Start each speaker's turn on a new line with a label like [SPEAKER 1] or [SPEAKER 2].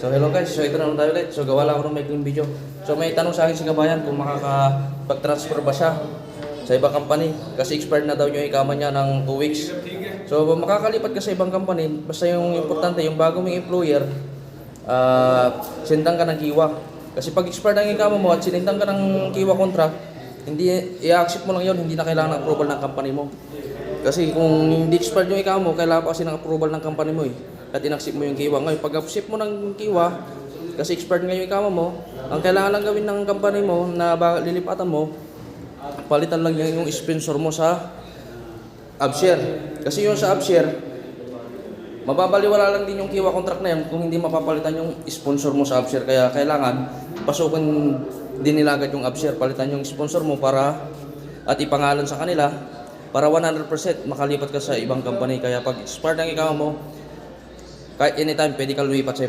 [SPEAKER 1] So hello guys, so ito na tayo ulit. So gawa lang ako ng maikling video. So may tanong sa akin si kabayan kung makakapag-transfer ba siya sa ibang company. Kasi expired na daw yung ikama niya ng 2 weeks. So makakalipat ka sa ibang company, basta yung importante, yung bago mong employer, ah sindang ka ng kiwa. Kasi pag expired ang ikama mo at sinindang ka ng kiwa contract, hindi i-accept mo lang yun, hindi na kailangan ng approval ng company mo. Kasi kung hindi expired yung ikaw mo, kailangan pa kasi ng approval ng company mo eh. At in-accept mo yung kiwa. Ngayon, pag accept mo ng kiwa, kasi expired nga yung ikaw mo, ang kailangan lang gawin ng company mo na lilipatan mo, palitan lang yung, sponsor mo sa Upshare. Kasi yung sa Upshare, mababaliwala lang din yung kiwa contract na yan kung hindi mapapalitan yung sponsor mo sa Upshare. Kaya kailangan pasukin din nila agad yung Upshare, palitan yung sponsor mo para at ipangalan sa kanila para 100% makalipat ka sa ibang company. Kaya pag expired ang ikaw mo, kahit anytime pwede ka lumipat sa